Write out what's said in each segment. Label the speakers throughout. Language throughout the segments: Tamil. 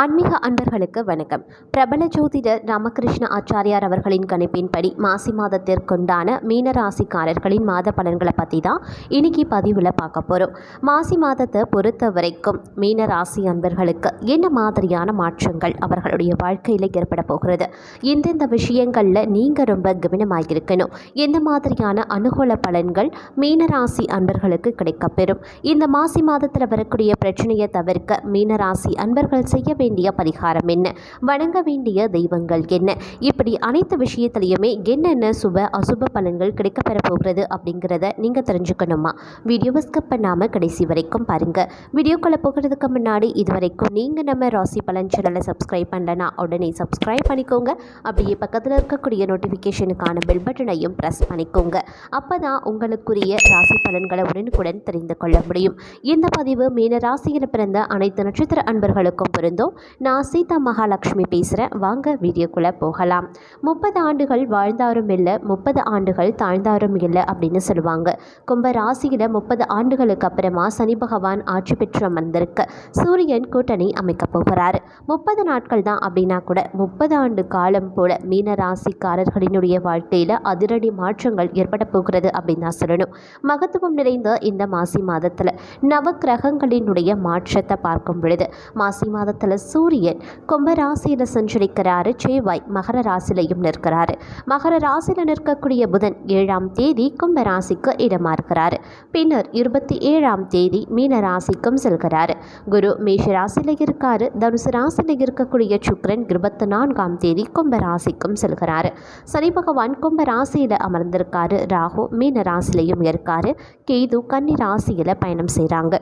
Speaker 1: ஆன்மீக அன்பர்களுக்கு வணக்கம். பிரபல ஜோதிடர் ராமகிருஷ்ண ஆச்சாரியார் அவர்களின் கணிப்பின்படி மாசி மாதத்திற்குண்டான மீனராசிக்காரர்களின் மாத பலன்களை பற்றி தான் இன்னைக்கு பதிவில் பார்க்க போகிறோம் மாசி மாதத்தை பொறுத்த வரைக்கும் மீனராசி அன்பர்களுக்கு என்ன மாதிரியான மாற்றங்கள் அவர்களுடைய வாழ்க்கையில் ஏற்பட போகிறது? எந்தெந்த விஷயங்களில் நீங்கள் ரொம்ப கவனமாக இருக்கணும் எந்த மாதிரியான அனுகூல பலன்கள் மீனராசி அன்பர்களுக்கு கிடைக்கப்பெறும் இந்த மாசி மாதத்தில் வரக்கூடிய பிரச்சனையை தவிர்க்க மீனராசி அன்பர்கள் செய்ய வேண்டிய பரிகாரம் என்ன? வணங்க வேண்டிய தெய்வங்கள் என்ன? இப்படி அனைத்து விஷயத்துலையுமே என்னென்ன சுப அசுப பலன்கள் கிடைக்கப்பெற போகிறது அப்படிங்கிறத நீங்கள் தெரிஞ்சுக்கணுமா? வீடியோவை ஸ்கிப் பண்ணாமல் கடைசி வரைக்கும் பாருங்கள் வீடியோக்குள்ளே போகிறதுக்கு முன்னாடி இது வரைக்கும் நீங்கள் நம்ம ராசி பலன் சேனலை சப்ஸ்கிரைப் பண்ணலனா உடனே சப்ஸ்கிரைப் பண்ணிக்கோங்க. அப்படியே பக்கத்தில் இருக்கக்கூடிய நோட்டிஃபிகேஷனுக்கான பெல் பட்டனையும் ப்ரெஸ் பண்ணிக்கோங்க. அப்போ தான் உங்களுக்குரிய ராசி பலன்களை உடனுக்குடன் தெரிந்து கொள்ள முடியும். இந்த பதிவு மீன ராசியில் பிறந்த அனைத்து நட்சத்திர அன்பர்களுக்கும் பொருந்தும். நான் சீதா மகாலட்சுமி பேசுகிறேன் வாங்க வீடியோக்குள்ளே போகலாம். முப்பது ஆண்டுகள் வாழ்ந்தாரும் இல்லை முப்பது ஆண்டுகள் தாழ்ந்தாரும் இல்லை அப்படின்னு சொல்லுவாங்க. கும்ப ராசியில் முப்பது ஆண்டுகளுக்கு அப்புறமா சனி பகவான் ஆட்சி பெற்று அமர்ந்திருக்க சூரியன் கூட்டணி அமைக்கப் போகிறார். முப்பது நாட்கள் தான் அப்படின்னா கூட முப்பது ஆண்டு காலம் போல மீன ராசிக்காரர்களினுடைய வாழ்க்கையில் அதிரடி மாற்றங்கள் ஏற்பட போகிறது அப்படின்னு தான் சொல்லணும். மகத்துவம் நிறைந்த இந்த மாசி மாதத்தில் நவ கிரகங்களினுடைய மாற்றத்தை பார்க்கும் பொழுது மாசி மாதத்தில் சூரியன் கும்பராசியில் சஞ்சரிக்கிறாரு செவ்வாய் மகர ராசிலையும் நிற்கிறாரு. மகர ராசியில் நிற்கக்கூடிய புதன் ஏழாம் தேதி கும்பராசிக்கு இடமாறுகிறார். பின்னர் இருபத்தி ஏழாம் தேதி மீன ராசிக்கும் செல்கிறாரு. குரு மேஷ ராசியில் இருக்காரு. தனுசு ராசியில் இருக்கக்கூடிய சுக்ரன் இருபத்தி நான்காம் தேதி கும்பராசிக்கும் செல்கிறார் செல்கிறாரு. சனி பகவான் கும்பராசியில் அமர்ந்திருக்காரு. ராகு மீன ராசிலையும் இருக்காரு. கேது கன்னி ராசியில் பயணம் செய்கிறாங்க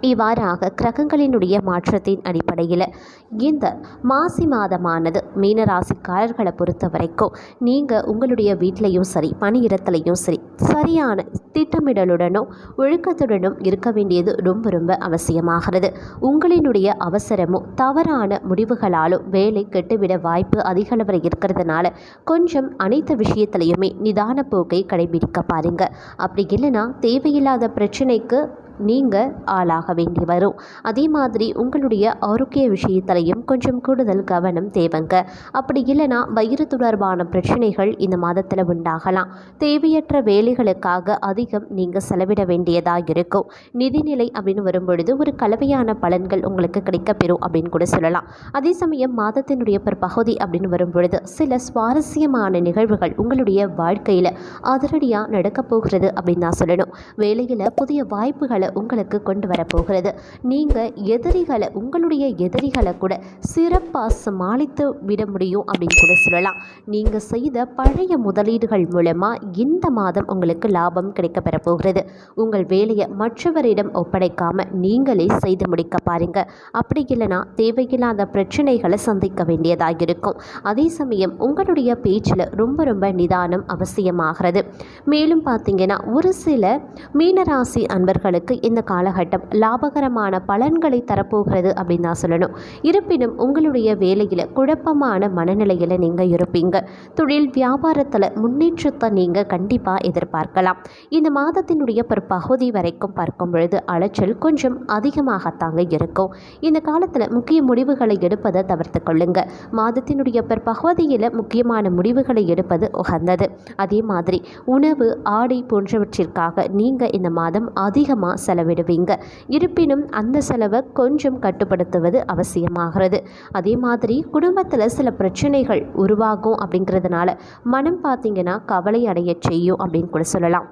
Speaker 1: இவ்வாறாக கிரகங்களினுடைய மாற்றத்தின் அடிப்படையில் இந்த மாசி மாதமானது மீனராசிக்காரர்களை பொறுத்த வரைக்கும் நீங்கள் உங்களுடைய வீட்லேயும் சரி பணியிடத்துலையும் சரி சரியான திட்டமிடலுடனும் ஒழுக்கத்துடனும் இருக்க வேண்டியது ரொம்ப ரொம்ப அவசியமாகிறது. உங்களினுடைய அவசரமும் தவறான முடிவுகளாலும் வேலை கெட்டுவிட வாய்ப்பு அதிகளவில் இருக்கிறதுனால கொஞ்சம் அனைத்து விஷயத்திலையுமே நிதான போக்கை கடைபிடிக்க பாருங்கள் அப்படி இல்லைன்னா தேவையில்லாத பிரச்சனைக்கு நீங்கள் ஆளாக வேண்டி வரும். அதே மாதிரி உங்களுடைய ஆரோக்கிய விஷயத்திலையும் கொஞ்சம் கூடுதல் கவனம் தேவைங்க. அப்படி இல்லைன்னா வயிறு தொடர்பான பிரச்சனைகள் இந்த மாதத்தில் உண்டாகலாம். தேவையற்ற வேலைகளுக்காக அதிகம் நீங்கள் செலவிட வேண்டியதாக இருக்கும். நிதிநிலை அப்படின்னு வரும்பொழுது ஒரு கலவையான பலன்கள் உங்களுக்கு கிடைக்கப்பெறும் அப்படின்னு கூட சொல்லலாம். அதே சமயம் மாதத்தினுடைய பிற்பகுதி அப்படின்னு வரும்பொழுது சில சுவாரஸ்யமான நிகழ்வுகள் உங்களுடைய வாழ்க்கையில் அதிரடியாக நடக்கப் போகிறது அப்படின்னு தான் சொல்லணும். வேலையில் புதிய வாய்ப்புகளை உங்களுக்கு கொண்டு வரப்போகிறது நீங்கள் எதிரிகளை உங்களுடைய எதிரிகளை கூட சிறப்பாக சமாளித்து விட முடியும் அப்படின்னு கூட சொல்லலாம். நீங்கள் செய்த பழைய முதலீடுகள் மூலமாக இந்த மாதம் உங்களுக்கு லாபம் கிடைக்க பெறப்போகிறது. உங்கள் வேலையை மற்றவரிடம் ஒப்படைக்காமல் நீங்களே செய்து முடிக்க பாருங்க. அப்படி இல்லைன்னா தேவையில்லாத பிரச்சனைகளை சந்திக்க வேண்டியதாக இருக்கும். அதே சமயம் உங்களுடைய பேச்சில் ரொம்ப ரொம்ப நிதானம் அவசியமாகிறது. மேலும் பார்த்தீங்கன்னா ஒரு சில மீனராசி அன்பர்களுக்கு இந்த காலகட்டம் லாபகரமான பலன்களை தரப்போகிறது அப்படின்னு தான் சொல்லணும். இருப்பினும் உங்களுடைய வேலையில் குழப்பமான மனநிலையில் நீங்கள் இருப்பீங்க. தொழில் வியாபாரத்தில் முன்னேற்றத்தை நீங்கள் கண்டிப்பாக எதிர்பார்க்கலாம். இந்த மாதத்தினுடைய ஒரு பகுதி வரைக்கும் பார்க்கும் பொழுது அலைச்சல் கொஞ்சம் அதிகமாகத்தாங்க இருக்கும். இந்த காலத்தில் முக்கிய முடிவுகளை எடுப்பதை தவிர்த்து கொள்ளுங்க. மாதத்தினுடைய பிற்பகுதியில் முக்கியமான முடிவுகளை எடுப்பது உகந்தது. அதே மாதிரி உணவு ஆடை போன்றவற்றிற்காக நீங்கள் இந்த மாதம் அதிகமாக செலவிடுவீங்க. இருப்பினும் அந்த செலவை கொஞ்சம் கட்டுப்படுத்துவது அவசியமாகிறது. அதே மாதிரி குடும்பத்தில் சில பிரச்சனைகள் உருவாகும் அப்படிங்கிறதுனால மனம் பார்த்தீங்கன்னா கவலை அடைய செய்யும் அப்படின்னு கூட சொல்லலாம்.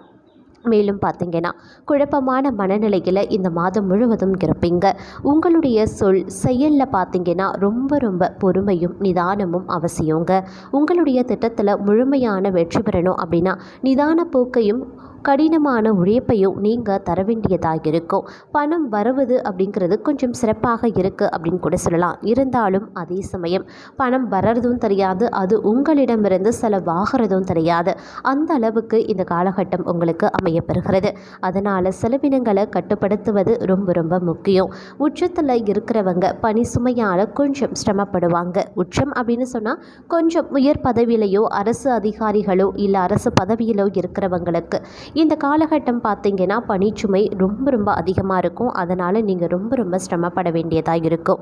Speaker 1: மேலும் பார்த்தீங்கன்னா குழப்பமான மனநிலையில் இந்த மாதம் முழுவதும் இருப்பீங்க. உங்களுடைய சொல் செயலில் பார்த்தீங்கன்னா ரொம்ப ரொம்ப பொறுமையும் நிதானமும் அவசியங்க. உங்களுடைய திட்டத்தில் முழுமையான வெற்றி பெறணும் அப்படின்னா நிதான போக்கையும் கடினமான உழைப்பையும் நீங்கள் தர வேண்டியதாக இருக்கும். பணம் வருவது அப்படிங்கிறது கொஞ்சம் சிறப்பாக இருக்குது அப்படின்னு கூட சொல்லலாம். இருந்தாலும் அதே சமயம் பணம் வர்றதும் தெரியாது. அது உங்களிடமிருந்து செலவாகிறதும் தெரியாது. அந்த அளவுக்கு இந்த காலகட்டம் உங்களுக்கு அமையப்பெறுகிறது. அதனால் செலவினங்களை கட்டுப்படுத்துவது ரொம்ப ரொம்ப முக்கியம். உச்சத்தில் இருக்கிறவங்க பணி சுமையால் கொஞ்சம் சிரமப்படுவாங்க. உச்சம் அப்படின்னு சொன்னால் கொஞ்சம் உயர் பதவியிலையோ அரசு அதிகாரிகளோ இல்லை அரசு பதவியிலோ இருக்கிறவங்களுக்கு இந்த காலகட்டம் பார்த்தீங்கன்னா பனிச்சுமை ரொம்ப ரொம்ப அதிகமாக இருக்கும். அதனால் நீங்கள் ரொம்ப ரொம்ப சிரமப்பட வேண்டியதாக இருக்கும்.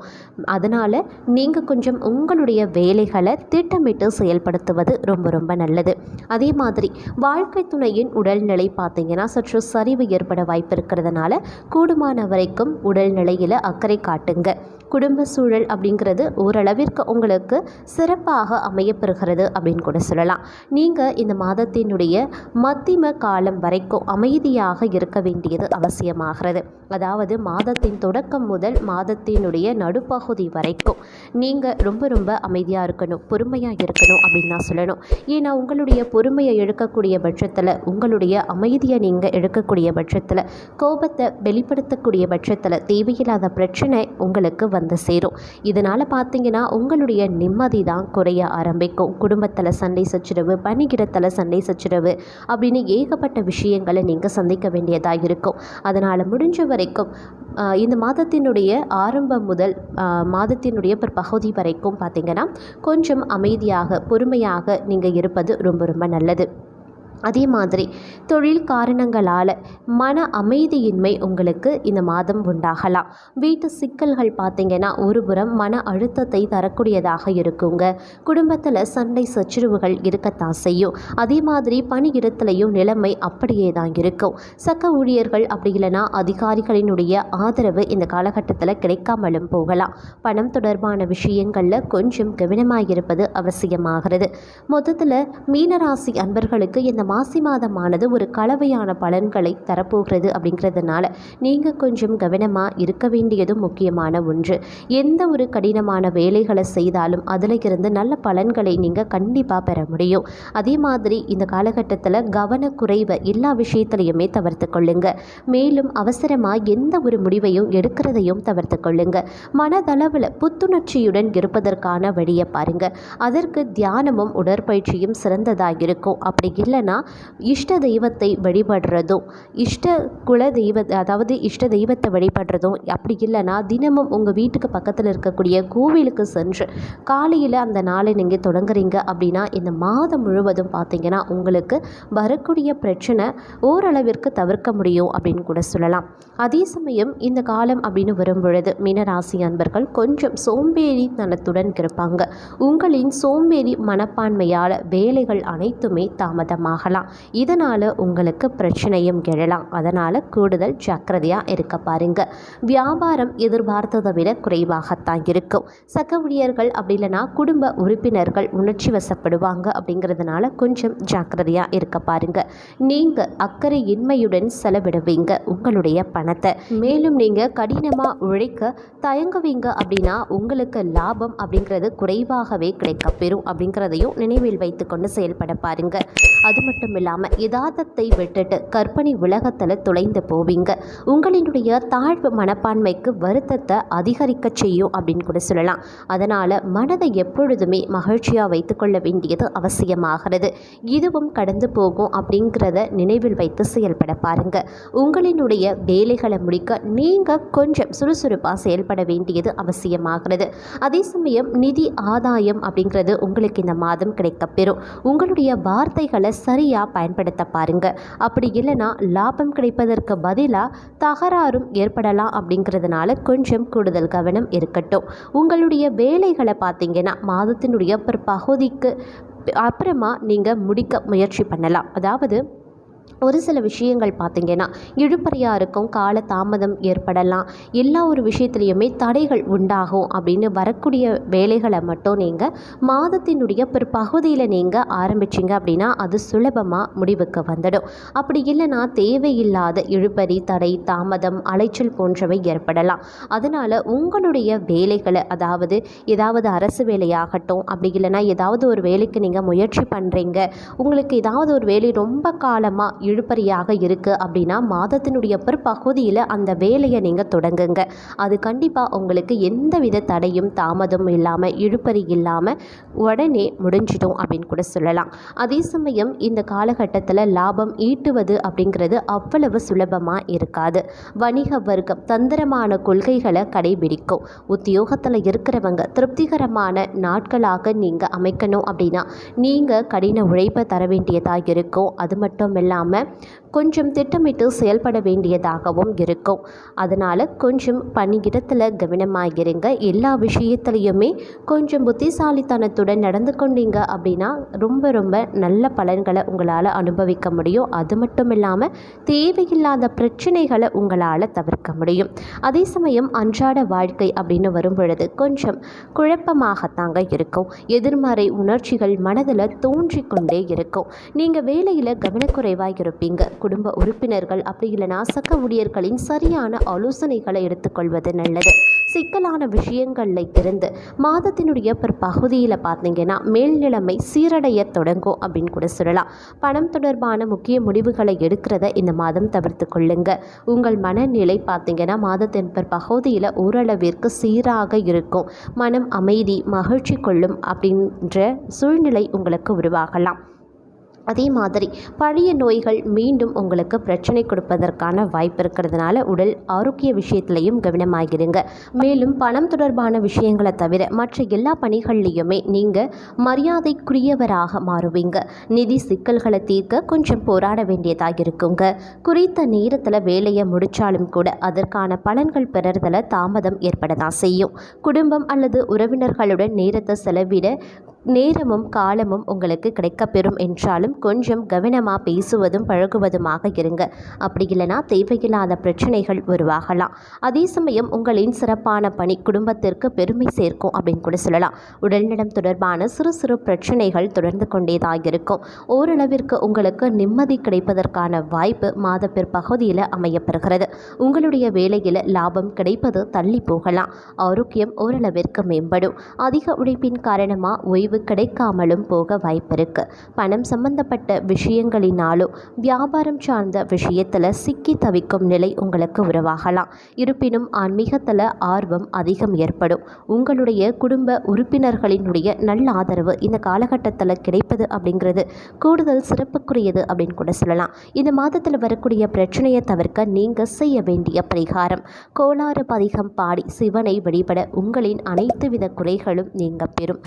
Speaker 1: அதனால் நீங்கள் கொஞ்சம் உங்களுடைய வேலைகளை திட்டமிட்டு செயல்படுத்துவது ரொம்ப ரொம்ப நல்லது. அதே மாதிரி வாழ்க்கை துணையின் உடல்நிலை பார்த்தீங்கன்னா சற்று சரிவு ஏற்பட வாய்ப்பு இருக்கிறதுனால கூடுமான வரைக்கும் உடல்நிலையில் அக்கறை காட்டுங்க. குடும்ப சூழல் அப்படிங்கிறது ஓரளவிற்கு உங்களுக்கு சிறப்பாக அமையப்பெறுகிறது அப்படின்னு கூட சொல்லலாம். நீங்கள் இந்த மாதத்தினுடைய மத்திம காலம் வரைக்கும் அமைதியாக இருக்க வேண்டியது அவசியமாகிறது. அதாவது மாதத்தின் தொடக்கம் முதல் மாதத்தினுடைய நடுப்பகுதி வரைக்கும் நீங்கள் ரொம்ப ரொம்ப அமைதியாக இருக்கணும் பொறுமையாக இருக்கணும் அப்படின்னு நான் சொல்லணும். ஏன்னா உங்களுடைய பொறுமையை இழக்கக்கூடிய பட்சத்தில் உங்களுடைய அமைதியை நீங்கள் இழக்கக்கூடிய பட்சத்தில் கோபத்தை வெளிப்படுத்தக்கூடிய பட்சத்தில் தேவையில்லாத பிரச்சனை உங்களுக்கு வந்து சேரும். இதனால் பார்த்தீங்கன்னா உங்களுடைய நிம்மதி தான் குறைய ஆரம்பிக்கும். குடும்பத்தில் சண்டை சச்சரவு பணிகிடத்தில் சண்டை சச்சரவு அப்படின்னு ஏகப்பட்ட விஷயங்களை நீங்கள் சந்திக்க வேண்டியதாக இருக்கும் அதனால் முடிஞ்ச வரைக்கும் இந்த மாதத்தினுடைய ஆரம்பம் முதல் மாதத்தினுடைய பகுதி வரைக்கும் பார்த்திங்கன்னா கொஞ்சம் அமைதியாக பொறுமையாக நீங்கள் இருப்பது ரொம்ப ரொம்ப நல்லது. அதே மாதிரி தொழில் காரணங்களால் மன அமைதியின்மை உங்களுக்கு இந்த மாதம் உண்டாகலாம். வீட்டு சிக்கல்கள் பார்த்திங்கன்னா ஒருபுறம் மன அழுத்தத்தை தரக்கூடியதாக இருக்குங்க. குடும்பத்தில் சண்டை சச்சுருவுகள் இருக்கத்தான் செய்யும். அதே மாதிரி பணியிடத்துலையும் நிலைமை அப்படியே தான் இருக்கும். சக ஊழியர்கள் அப்படி இல்லைன்னா அதிகாரிகளினுடைய ஆதரவு இந்த காலகட்டத்தில் கிடைக்காமலும் போகலாம். பணம் தொடர்பான விஷயங்களில் கொஞ்சம் கவனமாக இருப்பது அவசியமாகிறது. மொத்தத்தில் மீனராசி அன்பர்களுக்கு இந்த மாசி மாதமானது ஒரு கலவையான பலன்களை தரப்போகிறது அப்படிங்கிறதுனால நீங்கள் கொஞ்சம் கவனமாக இருக்க வேண்டியதும் முக்கியமான ஒன்று. எந்த ஒரு கடினமான வேலைகளை செய்தாலும் அதில் இருந்து நல்ல பலன்களை நீங்கள் கண்டிப்பாக பெற முடியும். அதே மாதிரி இந்த காலகட்டத்தில் கவனக்குறைவை எல்லா விஷயத்துலையுமே தவிர்த்து கொள்ளுங்க. மேலும் அவசரமாக எந்த ஒரு முடிவையும் எடுக்கிறதையும் தவிர்த்து கொள்ளுங்க. மனதளவில் புத்துணர்ச்சியுடன் இருப்பதற்கான வழியை பாருங்க. அதற்கு தியானமும் உடற்பயிற்சியும் சிறந்ததாக இருக்கும். அப்படி இல்லைன்னா இஷ்ட தெய்வத்தை வழிபடுறதும் இஷ்ட குல தெய்வ அதாவது இஷ்ட தெய்வத்தை வழிபடுறதும் அப்படி இல்லைன்னா தினமும் உங்கள் வீட்டுக்கு பக்கத்தில் இருக்கக்கூடிய கோவிலுக்கு சென்று காலையில் அந்த நாளை நீங்கள் தொடங்குறீங்க அப்படின்னா இந்த மாதம் முழுவதும் பார்த்தீங்கன்னா உங்களுக்கு வரக்கூடிய பிரச்சனை ஓரளவிற்கு தவிர்க்க முடியும் அப்படின்னு கூட சொல்லலாம். அதே சமயம் இந்த காலம் அப்படின்னு வரும்பொழுது மீனராசி அன்பர்கள் கொஞ்சம் சோம்பேறித்தனத்துடன் இருப்பாங்க. உங்களின் சோம்பேறி மனப்பான்மையால் வேலைகள் அனைத்துமே தாமதமாக ஆகலாம் இதனால் உங்களுக்கு பிரச்சனையும் எழலாம். அதனால் கூடுதல் ஜாக்கிரதையாக இருக்க பாருங்க. வியாபாரம் எதிர்பார்த்ததை விட குறைவாகத்தான் இருக்கும். சக ஊழியர்கள் அப்படி இல்லைன்னா குடும்ப உறுப்பினர்கள் உணர்ச்சி வசப்படுவாங்க அப்படிங்கிறதுனால கொஞ்சம் ஜாக்கிரதையாக இருக்க பாருங்க. நீங்கள் அக்கறை இன்மையுடன் செலவிடுவீங்க உங்களுடைய பணத்தை. மேலும் நீங்கள் கடினமாக உழைக்க தயங்குவீங்க அப்படின்னா உங்களுக்கு லாபம் அப்படிங்கிறது குறைவாகவே கிடைக்கப்பெறும் அப்படிங்கிறதையும் நினைவில் வைத்துக்கொண்டு செயல்பட பாருங்க. அது மட்டும் இல்லாமல் யதார்த்தத்தை விட்டுட்டு கற்பனை உலகத்தில் துளைந்து போவீங்க. உங்களினுடைய தாழ்வு மனப்பான்மைக்கு வருத்தத்தை அதிகரிக்க செய்யும் அப்படின்னு கூட சொல்லலாம். அதனால் மனதை எப்பொழுதுமே மகிழ்ச்சியாக வைத்துக்கொள்ள வேண்டியது அவசியமாகிறது. இதுவும் கடந்து போகும் அப்படிங்கிறத நினைவில் வைத்து செயல்பட பாருங்க. உங்களினுடைய வேலைகளை முடிக்க நீங்கள் கொஞ்சம் சுறுசுறுப்பாக செயல்பட வேண்டியது அவசியமாகிறது. அதே சமயம் நிதி ஆதாயம் அப்படிங்கிறது உங்களுக்கு இந்த மாதம் கிடைக்கப்பெறும். உங்களுடைய வார்த்தைகளை சரி சரியாக பயன்படுத்த பாருங்க. அப்படி இல்லைன்னா லாபம் கிடைப்பதற்கு பதிலாக தகராறும் ஏற்படலாம் அப்படிங்கிறதுனால கொஞ்சம் கூடுதல் கவனம் இருக்கட்டும். உங்களுடைய வேலைகளை பார்த்தீங்கன்னா மாதத்தினுடைய பிற்பகுதிக்கு அப்புறமா நீங்கள் முடிக்க முயற்சி பண்ணலாம். அதாவது ஒரு சில விஷயங்கள் பார்த்தீங்கன்னா இழுபறியாக இருக்கும் கால தாமதம் ஏற்படலாம். எல்லா ஒரு விஷயத்துலையுமே தடைகள் உண்டாகும் அப்படின்னு வரக்கூடிய வேலைகளை மட்டும் நீங்கள் மாதத்தினுடைய பிற்பகுதியில் நீங்கள் ஆரம்பிச்சிங்க அப்படின்னா அது சுலபமாக முடிவுக்கு வந்துடும். அப்படி இல்லைன்னா தேவையில்லாத இழுப்பறி தடை தாமதம் அலைச்சல் போன்றவை ஏற்படலாம். அதனால் உங்களுடைய வேலைகளை அதாவது ஏதாவது அரசு வேலையாகட்டும் அப்படி இல்லைன்னா ஏதாவது ஒரு வேலைக்கு நீங்கள் முயற்சி பண்ணுறீங்க உங்களுக்கு ஏதாவது ஒரு வேலை ரொம்ப காலமாக இழுப்பறியாக இருக்குது அப்படின்னா மாதத்தினுடைய பிற்பகுதியில் அந்த வேலையை நீங்கள் தொடங்குங்க. அது கண்டிப்பாக உங்களுக்கு எந்தவித தடையும் தாமதமும் இல்லாமல் இழுப்பறி இல்லாமல் உடனே முடிஞ்சிடும் அப்படின்னு கூட சொல்லலாம். அதே சமயம் இந்த காலகட்டத்தில் லாபம் ஈட்டுவது அப்படிங்கிறது அவ்வளவு சுலபமாக இருக்காது. வணிக வர்க்கம் தந்திரமான கொள்கைகளை கடைபிடிக்கும். உத்தியோகத்தில் இருக்கிறவங்க திருப்திகரமான நாட்களாக நீங்கள் அமைக்கணும் அப்படின்னா நீங்கள் கடின உழைப்பை தர வேண்டியதாக இருக்கும். அது மட்டும் இல்லாமல் இல்லாமல் கொஞ்சம் திட்டமிட்டு செயல்பட வேண்டியதாகவும் இருக்கும். அதனால் கொஞ்சம் பணியிடத்தில் கவனமாக இருங்க எல்லா விஷயத்துலையுமே கொஞ்சம் புத்திசாலித்தனத்துடன் நடந்து கொண்டீங்க அப்படின்னா ரொம்ப ரொம்ப நல்ல பலன்களை உங்களால் அனுபவிக்க முடியும். அது மட்டும் இல்லாமல் தேவையில்லாத பிரச்சனைகளை உங்களால் தவிர்க்க முடியும். அதே சமயம் அன்றாட வாழ்க்கை அப்படின்னு வரும் பொழுது கொஞ்சம் குழப்பமாகத்தாங்க இருக்கும். எதிர்மறை உணர்ச்சிகள் மனதில் தோன்றிக்கொண்டே இருக்கும். நீங்கள் வேலையில் கவனக்குறைவாக இருப்பீங்க. குடும்ப உறுப்பினர்கள் அப்படி இல்லைனா சக்க ஊழியர்களின் சரியான ஆலோசனைகளை எடுத்துக்கொள்வது நல்லது. சிக்கலான விஷயங்களில் இருந்து மாதத்தினுடைய பிற்பகுதியில் பார்த்தீங்கன்னா மேல்நிலைமை சீரடைய தொடங்கும் அப்படின்னு கூட சொல்லலாம். பணம் தொடர்பான முக்கிய முடிவுகளை எடுக்கிறத இந்த மாதம் தவிர்த்து கொள்ளுங்க. உங்கள் மனநிலை பார்த்தீங்கன்னா மாதத்தின் பிற்பகுதியில் ஓரளவிற்கு சீராக இருக்கும். மனம் அமைதி மகிழ்ச்சி கொள்ளும் அப்படின்ற சூழ்நிலை உங்களுக்கு உருவாகலாம். அதே மாதிரி பழைய நோய்கள் மீண்டும் உங்களுக்கு பிரச்சனை கொடுப்பதற்கான வாய்ப்பு இருக்கிறதுனால உடல் ஆரோக்கிய விஷயத்திலையும் கவனமாகிருங்க மேலும் பணம் தொடர்பான விஷயங்களை தவிர மற்ற எல்லா பணிகள்லையுமே நீங்கள் மரியாதைக்குரியவராக மாறுவீங்க. நிதி சிக்கல்களை தீர்க்க கொஞ்சம் போராட வேண்டியதாக இருக்குங்க. குறித்த நேரத்தில் வேலையை முடித்தாலும் கூட அதற்கான பலன்கள் பெறறதில் தாமதம் ஏற்பட தான் செய்யும். குடும்பம் அல்லது உறவினர்களுடன் நேரத்தை செலவிட நேரமும் காலமும் உங்களுக்கு கிடைக்கப்பெறும் என்றாலும் கொஞ்சம் கவனமாக பேசுவதும் பழகுவதுமாக இருங்க. அப்படி இல்லைனா தேவையில்லாத பிரச்சனைகள் உருவாகலாம். அதே சமயம் உங்களின் சிறப்பான பணி குடும்பத்திற்கு பெருமை சேர்க்கும் அப்படின்னு கூட சொல்லலாம். உடல்நலம் தொடர்பான சிறு சிறு பிரச்சனைகள் தொடர்ந்து கொண்டேதான் இருக்கும். ஓரளவிற்கு உங்களுக்கு நிம்மதி கிடைப்பதற்கான வாய்ப்பு மாத பிற்பகுதியில் அமையப்பெறுகிறது. உங்களுடைய வேலையில் லாபம் கிடைப்பது தள்ளி போகலாம். ஆரோக்கியம் ஓரளவிற்கு மேம்படும். அதிக உழைப்பின் காரணமாக ஓய்வு கிடைக்காமலும் போக வாய்ப்பிருக்கு. பணம் சம்பந்தப்பட்ட விஷயங்களினாலும் வியாபாரம் சார்ந்த விஷயத்தில் சிக்கி தவிக்கும் நிலை உங்களுக்கு உருவாகலாம். இருப்பினும் ஆன்மீகத்தில் ஆர்வம் அதிகம் ஏற்படும். உங்களுடைய குடும்ப உறுப்பினர்களினுடைய நல்ல ஆதரவு இந்த காலகட்டத்தில் கிடைப்பது அப்படிங்கிறது கூடுதல் சிறப்புக்குரியது அப்படின்னு கூட சொல்லலாம். இந்த மாதத்தில் வரக்கூடிய பிரச்சனையை தவிர்க்க நீங்கள் செய்ய வேண்டிய பரிகாரம். கோளாறு பதிகம் பாடி சிவனை வழிபட உங்களின் அனைத்து வித குறைகளும் நீங்க பெறும்.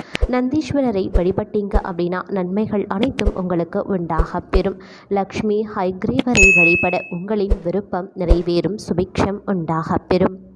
Speaker 1: ஈஸ்வரரை வழிபட்டீங்க அப்படின்னா நன்மைகள் அனைத்தும் உங்களுக்கு உண்டாக பெறும். லக்ஷ்மி ஹைக்ரீவரை வழிபட உங்களின் விருப்பம் நிறைவேறும். சுபிக்ஷம் உண்டாக பெறும்.